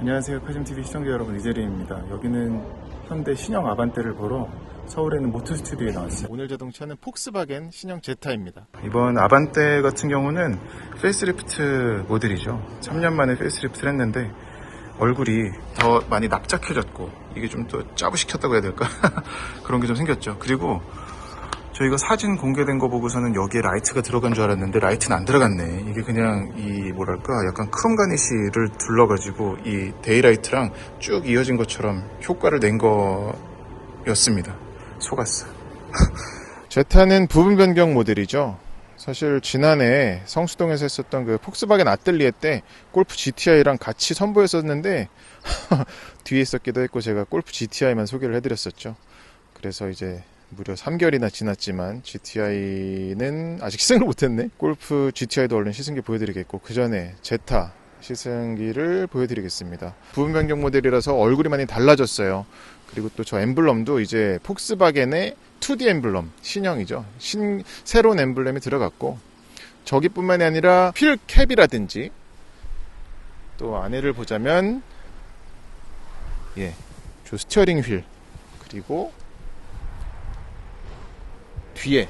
안녕하세요. 카즘TV 시청자 여러분, 이재림입니다. 여기는 현대 신형 아반떼를 보러 서울에는 모터 스튜디오에 나왔어요. 오늘 자동차는 폭스바겐 신형 제타입니다. 이번 아반떼 같은 경우는 페이스리프트 모델이죠. 3년 만에 페이스리프트를 했는데 얼굴이 더 많이 납작해졌고 이게 좀 더 짜부시켰다고 해야 될까? 그런 게 좀 생겼죠. 그리고 저희가 사진 공개된 거 보고서는 여기에 라이트가 들어간 줄 알았는데 라이트는 안 들어갔네. 이게 그냥 이 뭐랄까 약간 크롬 가니쉬를 둘러가지고 이 데이라이트랑 쭉 이어진 것처럼 효과를 낸 거였습니다. 속았어. 제타는 부분 변경 모델이죠. 사실 지난해 성수동에서 했었던 그 폭스바겐 아뜰리에 때 골프 GTI랑 같이 선보였었는데 뒤에 있었기도 했고 제가 골프 GTI만 소개를 해드렸었죠. 그래서 이제 무려 3개월이나 지났지만 GTI는 아직 시승을 못했네. 골프 GTI도 얼른 시승기 보여드리겠고 그 전에 제타 시승기를 보여드리겠습니다. 부분 변경 모델이라서 얼굴이 많이 달라졌어요. 그리고 또 저 엠블럼도 이제 폭스바겐의 2D 엠블럼 신형이죠. 신 새로운 엠블럼이 들어갔고 저기뿐만이 아니라 휠 캡이라든지 또 안에를 보자면 예, 저 스티어링 휠 그리고 뒤에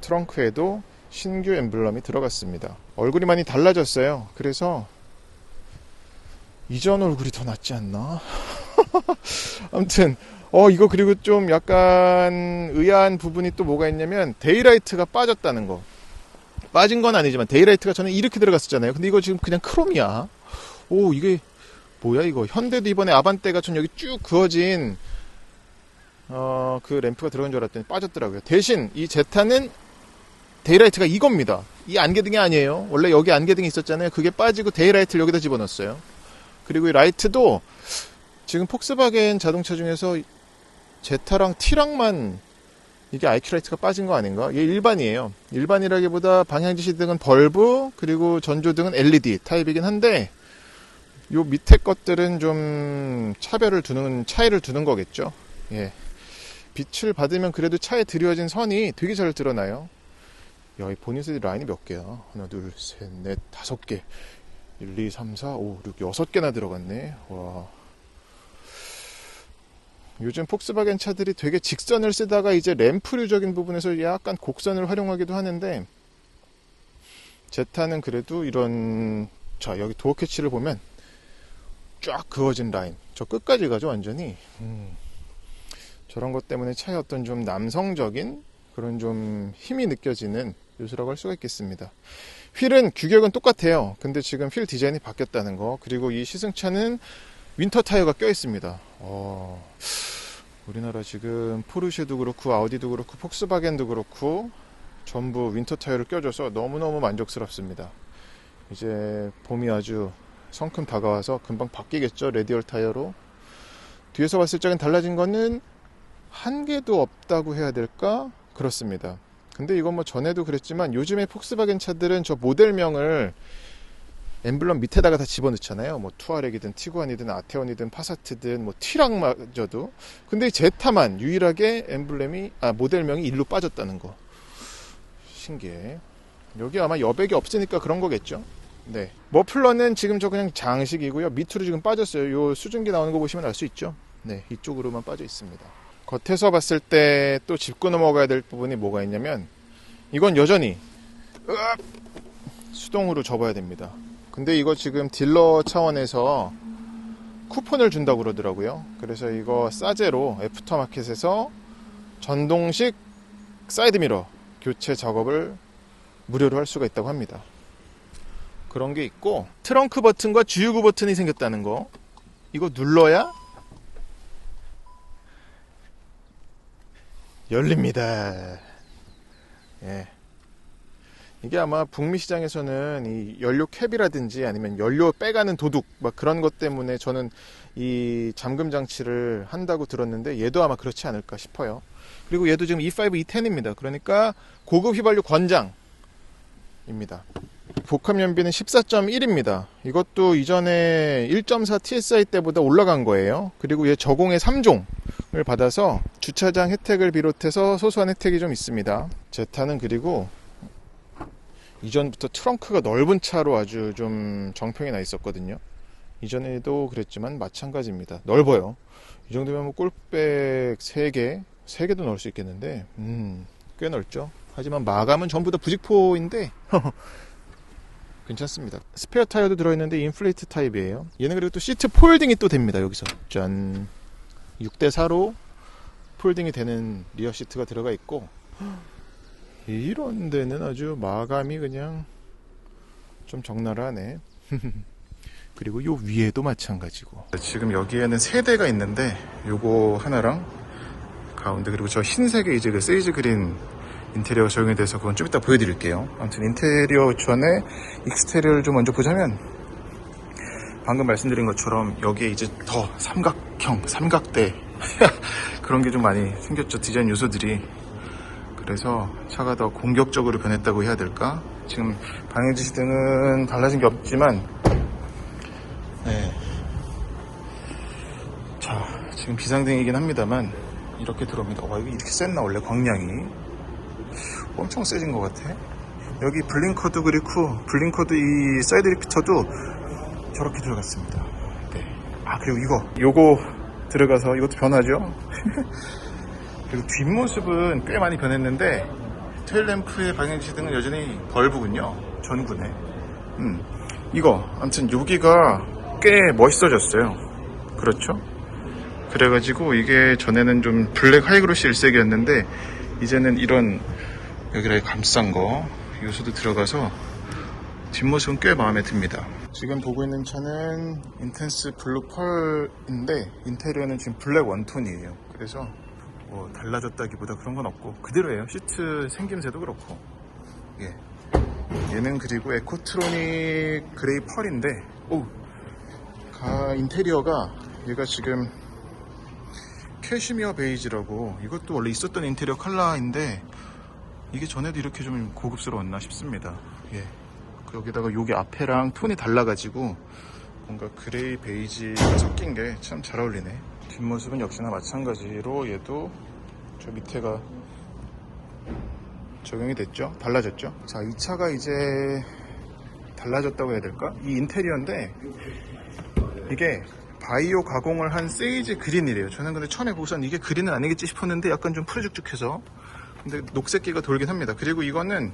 트렁크에도 신규 엠블럼이 들어갔습니다. 얼굴이 많이 달라졌어요. 그래서 이전 얼굴이 더 낫지 않나? 아무튼 어 이거 그리고 좀 약간 의아한 부분이 또 뭐가 있냐면 데이라이트가 빠졌다는 거. 빠진 건 아니지만 데이라이트가 저는 이렇게 들어갔었잖아요. 근데 이거 지금 그냥 크롬이야. 오 이게 뭐야 이거 현대도 이번에 아반떼가 전 여기 쭉 그어진 어, 그 램프가 들어간 줄 알았더니 빠졌더라고요. 대신 이 제타는 데이라이트가 이겁니다. 이 안개등이 아니에요. 원래 여기 안개등이 있었잖아요. 그게 빠지고 데이라이트를 여기다 집어넣었어요. 그리고 이 라이트도 지금 폭스바겐 자동차 중에서 제타랑 티랑만 이게 아이큐라이트가 빠진 거 아닌가? 이게 일반이에요. 일반이라기보다 방향지시 등은 벌브 그리고 전조등은 LED 타입이긴 한데 요 밑에 것들은 좀 차별을 두는 차이를 두는 거겠죠. 예. 빛을 받으면 그래도 차에 드리워진 선이 되게 잘 드러나요. 야, 이 보닛에 라인이 몇 개야? 하나, 둘, 셋, 넷, 다섯 개. 1, 2, 3, 4, 5, 6, 여섯 개나 들어갔네. 와. 요즘 폭스바겐 차들이 되게 직선을 쓰다가 이제 램프류적인 부분에서 약간 곡선을 활용하기도 하는데, 제타는 그래도 이런, 자, 여기 도어 캐치를 보면 쫙 그어진 라인. 저 끝까지 가죠, 완전히. 음. 저런 것 때문에 차에 어떤 좀 남성적인 그런 좀 힘이 느껴지는 요소라고 할 수가 있겠습니다. 휠은 규격은 똑같아요. 근데 지금 휠 디자인이 바뀌었다는 거. 그리고 이 시승차는 윈터 타이어가 껴 있습니다. 어, 우리나라 지금 포르쉐도 그렇고 아우디도 그렇고 폭스바겐도 그렇고 전부 윈터 타이어를 껴줘서 너무너무 만족스럽습니다. 이제 봄이 아주 성큼 다가와서 금방 바뀌겠죠. 레디얼 타이어로. 뒤에서 봤을 적엔 달라진 거는 한 개도 없다고 해야 될까? 그렇습니다. 근데 이건 뭐 전에도 그랬지만 요즘에 폭스바겐 차들은 저 모델명을 엠블럼 밑에다가 다 집어넣잖아요. 뭐 투아렉이든 티구안이든 아테온이든 파사트든 뭐 티랑마저도. 근데 제타만 유일하게 엠블렘이 아 모델명이 일로 빠졌다는 거. 신기해. 여기 아마 여백이 없으니까 그런 거겠죠. 네. 머플러는 지금 저 그냥 장식이고요. 밑으로 지금 빠졌어요. 요 수증기 나오는 거 보시면 알 수 있죠. 네, 이쪽으로만 빠져 있습니다. 겉에서 봤을 때 또 짚고 넘어가야 될 부분이 뭐가 있냐면 이건 여전히! 수동으로 접어야 됩니다. 근데 이거 지금 딜러 차원에서 쿠폰을 준다고 그러더라고요. 그래서 이거 싸제로 애프터마켓에서 전동식 사이드미러 교체 작업을 무료로 할 수가 있다고 합니다. 그런 게 있고 트렁크 버튼과 주유구 버튼이 생겼다는 거 이거 눌러야 열립니다. 예. 이게 아마 북미 시장에서는 이 연료 캡이라든지 아니면 연료 빼가는 도둑 막 그런 것 때문에 저는 이 잠금 장치를 한다고 들었는데 얘도 아마 그렇지 않을까 싶어요. 그리고 얘도 지금 E5 E10입니다. 그러니까 고급 휘발유 권장입니다. 복합 연비는 14.1입니다. 이것도 이전에 1.4 TSI 때보다 올라간 거예요. 그리고 얘 저공의 3종을 받아서 주차장 혜택을 비롯해서 소소한 혜택이 좀 있습니다. 제타는 그리고 이전부터 트렁크가 넓은 차로 아주 좀 정평이 나 있었거든요. 이전에도 그랬지만 마찬가지입니다. 넓어요. 이 정도면 뭐 꿀백 3개, 3개도 넣을 수 있겠는데, 음, 꽤 넓죠. 하지만 마감은 전부 다 부직포인데, 괜찮습니다. 스페어 타이어도 들어있는데 인플레이트 타입이에요. 얘는 그리고 또 시트 폴딩이 또 됩니다. 여기서 짠 6대 4로 폴딩이 되는 리어 시트가 들어가 있고 이런 데는 아주 마감이 그냥 좀 적나라하네. 그리고 요 위에도 마찬가지고. 지금 여기에는 세 대가 있는데 요거 하나랑 가운데 그리고 저 흰색의 이제 그 세이지 그린 인테리어가 적용이 돼서 그건 좀 이따 보여드릴게요. 아무튼 인테리어 전에 익스테리어를 좀 먼저 보자면 방금 말씀드린 것처럼 여기에 이제 더 삼각형, 삼각대 그런 게 좀 많이 생겼죠. 디자인 요소들이. 그래서 차가 더 공격적으로 변했다고 해야 될까? 지금 방해지시 등은 달라진 게 없지만 네. 자, 지금 비상등이긴 합니다만 이렇게 들어옵니다. 와, 이거 이렇게 셌나 원래 광량이 엄청 세진 것 같아. 여기 블링커도 그렇고 블링커도 이 사이드 리피터도 저렇게 들어갔습니다. 네. 아 그리고 이거 요거 들어가서 이것도 변하죠. 그리고 뒷모습은 꽤 많이 변했는데 테일램프의 방향지등은 여전히 벌브군요. 전구네. 음. 이거 아무튼 여기가 꽤 멋있어졌어요. 그렇죠? 그래가지고 이게 전에는 좀 블랙 하이그로시 일색이었는데 이제는 이런 여기를 감싼 거 요소도 들어가서 뒷모습은 꽤 마음에 듭니다. 지금 보고 있는 차는 인텐스 블루 펄인데 인테리어는 지금 블랙 원톤이에요. 그래서 뭐 달라졌다기보다 그런 건 없고 그대로예요. 시트 생김새도 그렇고 예. 얘는 그리고 에코트로닉 그레이 펄인데 오, 가 인테리어가 얘가 지금 캐시미어 베이지라고 이것도 원래 있었던 인테리어 컬러인데 이게 전에도 이렇게 좀 고급스러웠나 싶습니다. 예. 그 여기다가 여기 앞에랑 톤이 달라가지고 뭔가 그레이 베이지가 섞인 게 참 잘 어울리네. 뒷모습은 역시나 마찬가지로 얘도 저 밑에가 적용이 됐죠. 달라졌죠. 자, 이 차가 이제 달라졌다고 해야 될까? 이 인테리어인데 이게 바이오 가공을 한 세이지 그린이래요. 저는 근데 처음에 보고선 이게 그린은 아니겠지 싶었는데 약간 좀 푸르죽죽해서 근데 녹색기가 돌긴 합니다. 그리고 이거는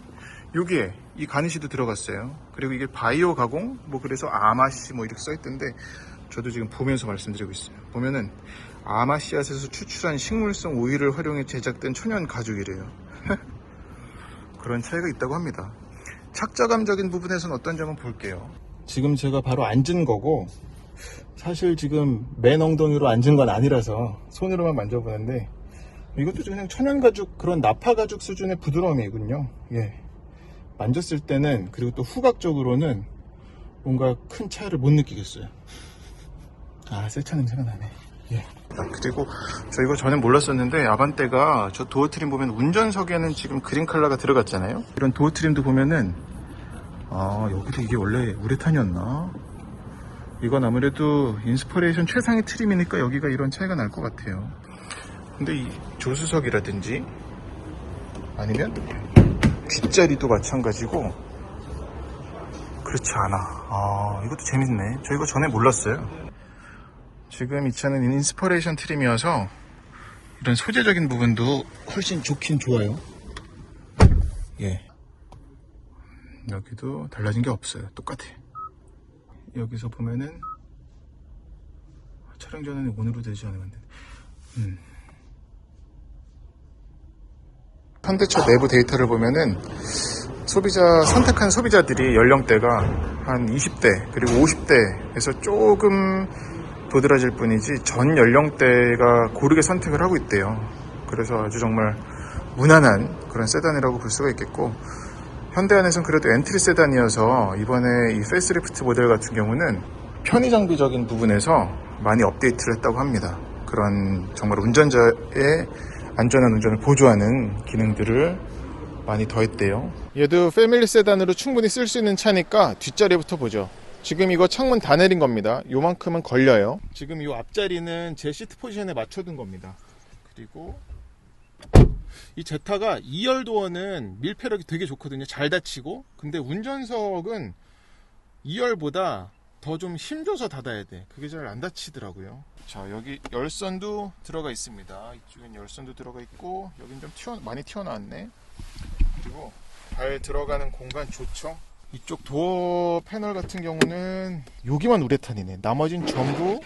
여기에 이 가니시도 들어갔어요. 그리고 이게 바이오 가공 뭐 그래서 아마시 뭐 이렇게 써있던데 저도 지금 보면서 말씀드리고 있어요. 보면은 아마씨앗에서 추출한 식물성 오일을 활용해 제작된 천연 가죽이래요. 그런 차이가 있다고 합니다. 착자감적인 부분에서는 어떤 점은 볼게요. 지금 제가 바로 앉은 거고 사실 지금 맨 엉덩이로 앉은 건 아니라서 손으로만 만져보는데 이것도 그냥 천연 가죽 그런 나파 가죽 수준의 부드러움이군요. 예. 만졌을 때는 그리고 또 후각적으로는 뭔가 큰 차이를 못 느끼겠어요. 아, 새차 냄새가 나네. 예. 아, 그리고 저 이거 전에 몰랐었는데 아반떼가 저 도어 트림 보면 운전석에는 지금 그린 컬러가 들어갔잖아요. 이런 도어 트림도 보면은 아 여기도 이게 원래 우레탄이었나? 이건 아무래도 인스퍼레이션 최상의 트림이니까 여기가 이런 차이가 날 것 같아요. 근데 이 조수석이라든지 아니면 뒷자리도 마찬가지고 그렇지 않아. 아 이것도 재밌네. 저 이거 전에 몰랐어요. 지금 이 차는 인스퍼레이션 트림이어서 이런 소재적인 부분도 훨씬 좋긴 좋아요. 예. 여기도 달라진 게 없어요. 똑같아. 여기서 보면은 촬영 전에는 오늘로 되지 않으면 돼. 음. 현대차 내부 데이터를 보면은 소비자 선택한 소비자들이 연령대가 한 20대 그리고 50대에서 조금 도드라질 뿐이지 전 연령대가 고르게 선택을 하고 있대요. 그래서 아주 정말 무난한 그런 세단이라고 볼 수가 있겠고 현대 안에서는 그래도 엔트리 세단이어서 이번에 이 페이스리프트 모델 같은 경우는 편의 장비적인 부분에서 많이 업데이트를 했다고 합니다. 그런 정말 운전자의 안전한 운전을 보조하는 기능들을 많이 더했대요. 얘도 패밀리 세단으로 충분히 쓸 수 있는 차니까 뒷자리부터 보죠. 지금 이거 창문 다 내린 겁니다. 요만큼은 걸려요. 지금 이 앞자리는 제 시트 포지션에 맞춰둔 겁니다. 그리고 이 제타가 2열 도어는 밀폐력이 되게 좋거든요. 잘 닫히고. 근데 운전석은 2열보다 더 좀 힘줘서 닫아야 돼. 그게 잘 안 닫히더라고요. 자, 여기 열선도 들어가 있습니다. 이쪽엔 열선도 들어가 있고, 여긴 좀 튀어, 많이 튀어나왔네. 그리고 발 들어가는 공간 좋죠? 이쪽 도어 패널 같은 경우는 여기만 우레탄이네. 나머진 전부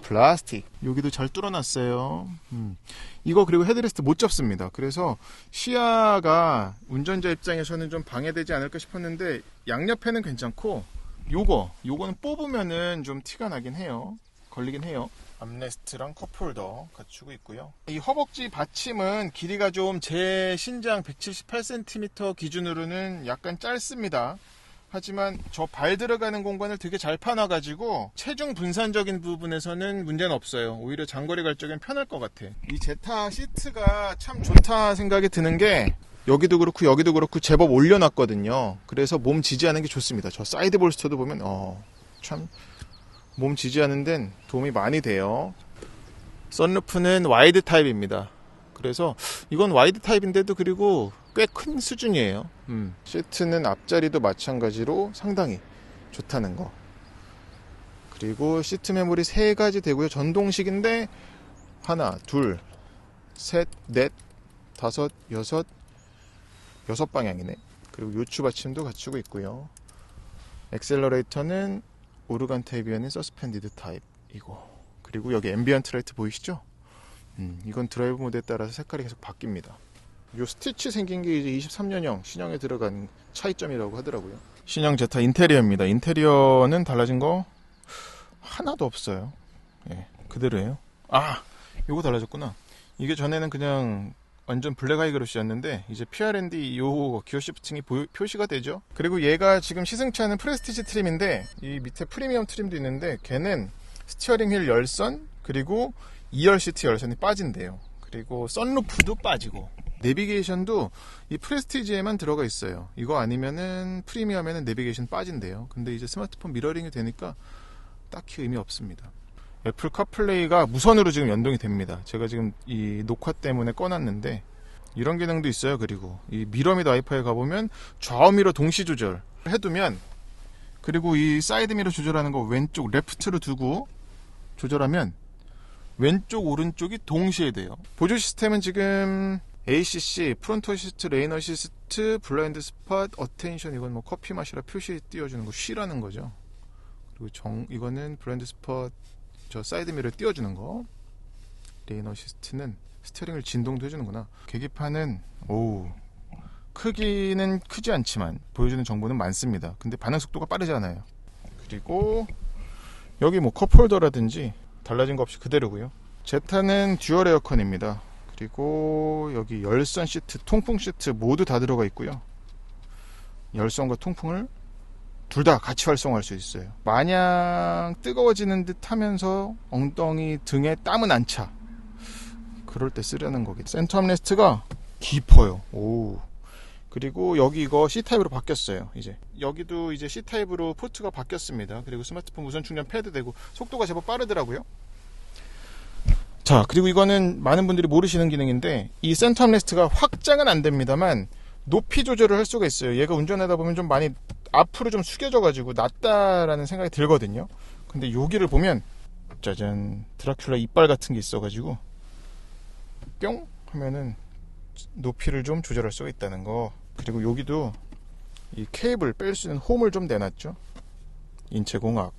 플라스틱. 여기도 잘 뚫어놨어요. 음. 이거 그리고 헤드레스트 못 잡습니다. 그래서 시야가 운전자 입장에서는 좀 방해되지 않을까 싶었는데 양옆에는 괜찮고 요거 요거는 뽑으면은 좀 티가 나긴 해요. 걸리긴 해요. 암레스트랑 컵홀더 갖추고 있고요. 이 허벅지 받침은 길이가 좀 제 신장 178cm 기준으로는 약간 짧습니다. 하지만 저 발 들어가는 공간을 되게 잘 파놔가지고 체중 분산적인 부분에서는 문제는 없어요. 오히려 장거리 갈 적엔 편할 것 같아. 이 제타 시트가 참 좋다 생각이 드는 게 여기도 그렇고 여기도 그렇고 제법 올려놨거든요. 그래서 몸 지지하는 게 좋습니다. 저 사이드 볼스터도 보면 어 참 몸 지지하는 데는 도움이 많이 돼요. 썬루프는 와이드 타입입니다. 그래서 이건 와이드 타입인데도 그리고 꽤 큰 수준이에요. 음. 시트는 앞자리도 마찬가지로 상당히 좋다는 거. 그리고 시트 메모리 세 가지 되고요. 전동식인데 하나, 둘, 셋, 넷, 다섯, 여섯, 여섯 방향이네. 그리고 요추 받침도 갖추고 있고요. 엑셀러레이터는 오르간 타입이 아닌 서스펜디드 타입이고 그리고 여기 앰비언트 라이트 보이시죠? 음, 이건 드라이브 모드에 따라서 색깔이 계속 바뀝니다. 요 스티치 생긴 게 이제 23년형 신형에 들어간 차이점이라고 하더라고요. 신형 제타 인테리어입니다. 인테리어는 달라진 거 하나도 없어요. 예, 그대로예요. 아, 요거 달라졌구나. 이게 전에는 그냥 완전 블랙 하이그로시였는데 이제 PRND 요 기어 시프팅이 보여- 표시가 되죠. 그리고 얘가 지금 시승차는 프레스티지 트림인데 이 밑에 프리미엄 트림도 있는데 걔는 스티어링 휠 열선 그리고 2열 시트 열선이 빠진대요. 그리고 썬루프도 빠지고 내비게이션도 이 프레스티지에만 들어가 있어요. 이거 아니면은 프리미엄에는 내비게이션 빠진대요. 근데 이제 스마트폰 미러링이 되니까 딱히 의미 없습니다. 애플 카플레이가 무선으로 지금 연동이 됩니다. 제가 지금 이 녹화 때문에 꺼놨는데 이런 기능도 있어요. 그리고 이 미러미드 와이파이 가보면 좌우 미러 동시 조절 해두면 그리고 이 사이드 미러 조절하는 거 왼쪽 레프트로 두고 조절하면 왼쪽 오른쪽이 동시에 돼요. 보조 시스템은 지금 ACC, 프론트 어시스트, 레인 어시스트, 블라인드 스팟, 어텐션 이건 뭐 커피 마시라 표시 띄워주는 거 쉬라는 거죠. 그리고 정 이거는 블라인드 스팟 저 사이드 미러 띄워주는 거. 레인 어시스트는 스티어링을 진동도 해주는구나. 계기판은 오 크기는 크지 않지만 보여주는 정보는 많습니다. 근데 반응 속도가 빠르지 않아요. 그리고 여기 뭐 컵홀더라든지 달라진 거 없이 그대로고요. 제타는 듀얼 에어컨입니다. 그리고 여기 열선 시트, 통풍 시트 모두 다 들어가 있고요. 열선과 통풍을 둘 다 같이 활성화할 수 있어요. 마냥 뜨거워지는 듯 하면서 엉덩이 등에 땀은 안 차. 그럴 때 쓰려는 거겠죠. 센터 암레스트가 깊어요. 오. 그리고 여기 이거 C타입으로 바뀌었어요. 이제 여기도 이제 C타입으로 포트가 바뀌었습니다. 그리고 스마트폰 무선 충전 패드 되고 속도가 제법 빠르더라고요. 자, 그리고 이거는 많은 분들이 모르시는 기능인데 이 센터 암레스트가 확장은 안 됩니다만 높이 조절을 할 수가 있어요. 얘가 운전하다 보면 좀 많이 앞으로 좀 숙여져 가지고 낮다라는 생각이 들거든요. 근데 여기를 보면 짜잔 드라큘라 이빨 같은 게 있어 가지고 뿅 하면은 높이를 좀 조절할 수가 있다는 거. 그리고 여기도 이 케이블 뺄 수 있는 홈을 좀 내놨죠. 인체 공학.